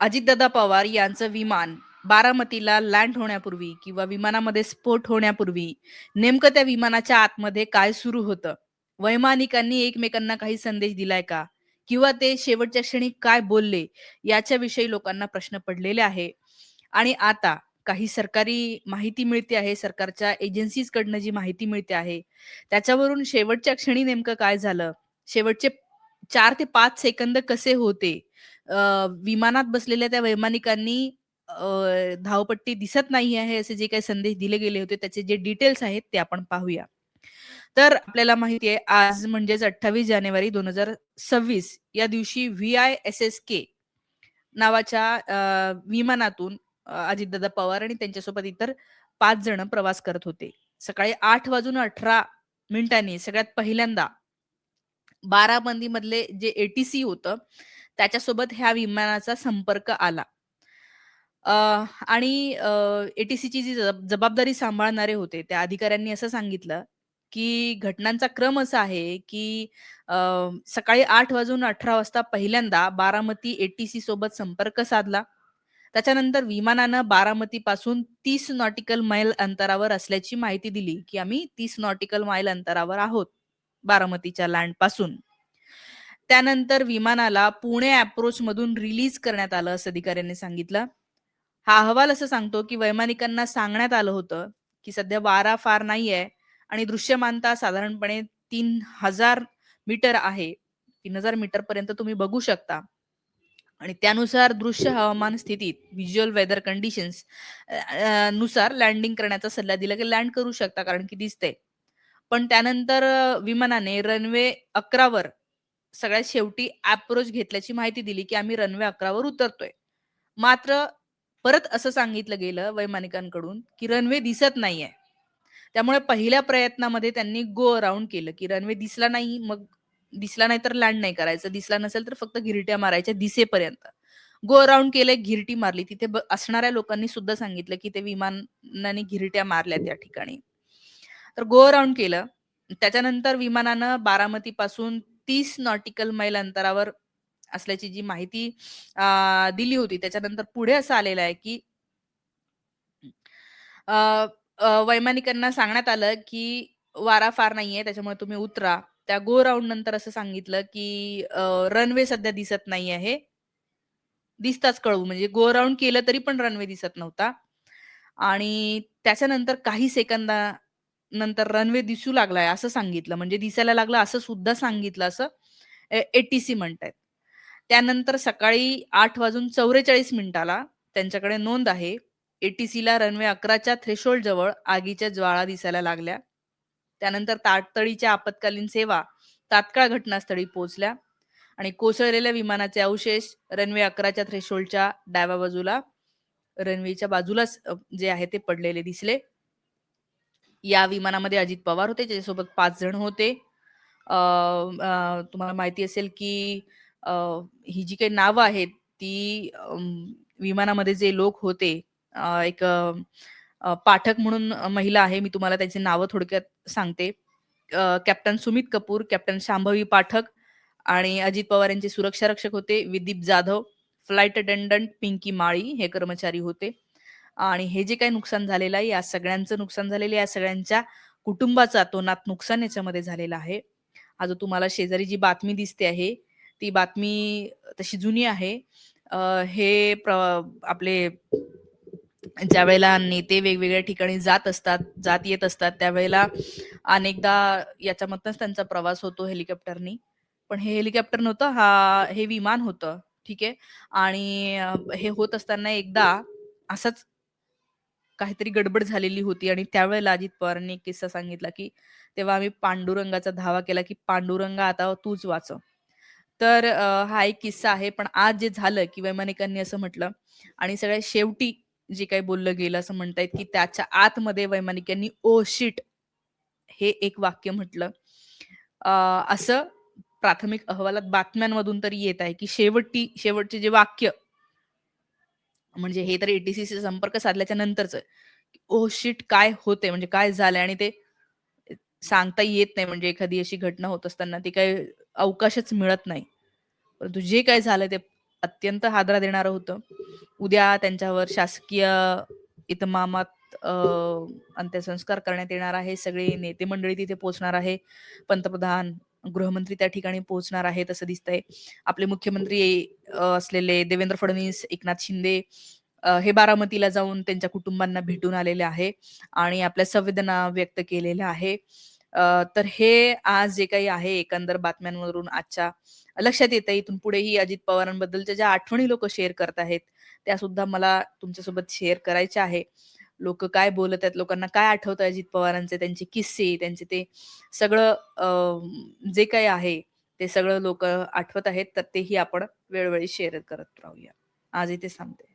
अजितदादा पवार यांचं विमान बारामतीला लँड होण्यापूर्वी किंवा विमानामध्ये स्फोट होण्यापूर्वी नेमकं त्या विमानाच्या आतमध्ये काय सुरू होतं? वैमानिकांनी एकमेकांना काही संदेश दिलाय का? किंवा ते शेवटच्या क्षणी काय बोलले? याच्याविषयी लोकांना प्रश्न पडलेले आहे. आणि आता काही सरकारी माहिती मिळते आहे, सरकारच्या एजन्सीजकडनं जी माहिती मिळते आहे, त्याच्यावरून शेवटच्या क्षणी नेमकं काय झालं? शेवटचे चार ते पाच सेकंद कसे होते? विमानात बसलेल्या त्या वैमानिकांनी धावपट्टी दिसत नाही आहे, असे जे काही संदेश दिले गेले होते, त्याचे जे डिटेल्स आहेत ते आपण पाहूया. तर आपल्याला माहिती आहे आज म्हणजेच 28 जानेवारी 2026 या दिवशी व्ही-आय-एस-एस-के नावाच्या विमानातून अजितदादा पवार आणि त्यांच्यासोबत इतर पाच जण प्रवास करत होते. सकाळी आठ वाजून 18 मिनिटांनी सगळ्यात पहिल्यांदा बारामतीमधले जे एटीसी होतं, त्याच्यासोबत ह्या विमानाचा संपर्क आला. आणि एटीसीची जी जबाबदारी सांभाळणारे होते, त्या अधिकाऱ्यांनी असं सांगितलं, की घटनांचा क्रम असा आहे, की सकाळी आठ वाजून 18 वाजता पहिल्यांदा बारामती एटीसी सोबत संपर्क साधला. त्याच्यानंतर विमानानं बारामतीपासून तीस नॉटिकल मैल अंतरावर असल्याची माहिती दिली, की आम्ही तीस नॉटिकल माईल अंतरावर आहोत बारामतीच्या लँडपासून. त्यानंतर विमानाला पुणे अप्रोचमधून रिलीज करण्यात आलं, असं अधिकाऱ्यांनी सांगितलं. हा अहवाल असं सांगतो, की वैमानिकांना सांगण्यात आलं होतं, की सध्या वारा फार नाहीये आणि दृश्यमानता साधारणपणे तीन हजार मीटर आहे. तीन हजार मीटरपर्यंत तुम्ही बघू शकता. आणि त्यानुसार दृश्य हवामान स्थितीत व्हिज्युअल वेदर कंडिशन्सनुसार लँडिंग करण्याचा सल्ला दिला, की लँड करू शकता कारण की दिसते पण त्यानंतर विमानाने रनवे अकरावर सगळ्यात शेवटी अप्रोच घेतल्याची माहिती दिली, की आम्ही रनवे अकरावर उतरतोय. मात्र परत असं सांगितलं गेलं वैमानिकांकडून, की रनवे दिसत नाहीये. त्यामुळे पहिल्या प्रयत्नामध्ये त्यांनी गो अराउंड केलं, की रनवे दिसला नाही, मग दिसला नाही तर लँड नाही करायचं. दिसला नसेल तर फक्त घिरट्या मारायच्या दिसेपर्यंत. गो अराउंड केलं, घिरटी मारली. तिथे असणाऱ्या लोकांनी सुद्धा सांगितलं, की ते विमानाने घिरट्या मारल्या त्या ठिकाणी. तर गो अराउंड केलं. त्याच्यानंतर विमानानं बारामती पासून तीस नॉटिकल मैल अंतरावर असल्याची जी माहिती दिली होती. त्याच्यानंतर पुढे असं आलेलं आहे, की वैमानिकांना सांगण्यात आलं, की वारा फार नाहीये, त्याच्यामुळे तुम्ही उतरा. त्या गो राऊंड नंतर असं सांगितलं, की रनवे सध्या दिसत नाही आहे. दिसताच कळवू म्हणजे गो राऊंड केलं तरी पण रनवे दिसत नव्हता. आणि त्याच्यानंतर काही सेकंदा नंतर रनवे दिसू लागलाय असं सांगितलं. म्हणजे दिसायला लागलं असं सुद्धा सांगितलं असं एटीसी म्हणतायत. त्यानंतर सकाळी आठ वाजून 44 मिनिटाला त्यांच्याकडे नोंद आहे. एटीसीला रनवे अकराच्या थ्रेशोल्ड जवळ आगीच्या ज्वाळा दिसायला लागल्या. त्यानंतर तातडीच्या आपत्कालीन सेवा तात्काळ घटनास्थळी पोहोचल्या आणि कोसळलेल्या विमानाचे अवशेष रनवे अकराच्या थ्रेशोल्डच्या डाव्या बाजूला रनवेच्या बाजूलाच जे आहे ते पडलेले दिसले. या विमानामध्ये अजित पवार होते, ज्याच्यासोबत पाच जण होते. तुम्हाला माहिती असेल, की ही जी काही नावं आहेत, ती विमानामध्ये जे लोक होते, एक पाठक म्हणून महिला आहे. मी तुम्हाला त्याची नावं थोडक्यात सांगते. कॅप्टन सुमित कपूर, कॅप्टन शांभवी पाठक आणि अजित पवार यांचे सुरक्षा रक्षक होते विदीप जाधव, फ्लाईट अटेंडंट पिंकी माळी हे कर्मचारी होते. आणि हे जे काही नुकसान झालेलं आहे, या सगळ्यांचं नुकसान झालेलं आहे. या सगळ्यांच्या कुटुंबाचा तो नात नुकसान याच्यामध्ये झालेलं आहे. आज तुम्हाला शेजारी जी बातमी दिसते आहे, ती बातमी तशी जुनी आहे. हे प्र आपले ज्यावेळेला नेते वेगवेगळ्या ठिकाणी जात असतात, जात येत असतात, त्यावेळेला अनेकदा याच्यामधनंच त्यांचा प्रवास होतो हेलिकॉप्टरनी. पण हे हेलिकॉप्टर नव्हतं, हा हे विमान होतं. ठीक आहे. आणि हे होत असताना एकदा असंच काहीतरी गडबड झालेली होती आणि त्यावेळेला अजित पवारांनी एक किस्सा सांगितला, की तेव्हा आम्ही पांडुरंगाचा धावा केला, की "पांडुरंगा आता तूच वाचव." तर हा एक किस्सा आहे. पण आज जे झालं, की वैमानिकांनी असं म्हटलं आणि सगळ्या शेवटी जे काही बोललं गेलं असं म्हणतायत, की त्याच्या आतमध्ये वैमानिकांनी ओ शिट!" हे एक वाक्य म्हटलं. असं प्राथमिक अहवालात बातम्यांमधून तरी येत आहे, की शेवटी शेवटचे जे वाक्य म्हणजे हे तर एटीसीशी संपर्क साधल्याच्या नंतरच ओ शिट! काय होते म्हणजे काय झालंय आणि ते सांगता येत नाही म्हणजे एखादी अशी घटना होत असताना ती काही अवकाशच मिळत नाही. परंतु जे काय झालं ते अत्यंत हादरा देणारं होतं. उद्या त्यांच्यावर शासकीय इतमामात अंत्यसंस्कार करण्यात येणार आहे. सगळे नेते मंडळी तिथे पोहोचणार आहे. पंतप्रधान, गृहमंत्री त्या ठिकाणी पोहोचणार आहेत असं दिसतंय. आपले मुख्यमंत्री असलेले देवेंद्र फडणवीस, एकनाथ शिंदे हे बारामतीला जाऊन त्यांच्या कुटुंबांना भेटून आलेले आहे आणि आपल्या संवेदना व्यक्त केलेल्या आहे. तर हे आज जे काही आहे एकंदर बातम्यांवरून आजच्या लक्षात येत आहे इथून पुढेही अजित पवारांबद्दलच्या ज्या आठवणी लोक शेअर करत आहेत, त्या सुद्धा मला तुमच्यासोबत शेअर करायच्या आहे. लोक काय बोलत आहेत, लोकांना काय आठवत अजित पवारांचे, त्यांचे किस्से, त्यांचे ते सगळं अ, जे काही आहे, ते सगळं लोक आठवत आहेत. तर तेही आपण वेळोवेळी शेअर करत राहूया. आज इथे सांगते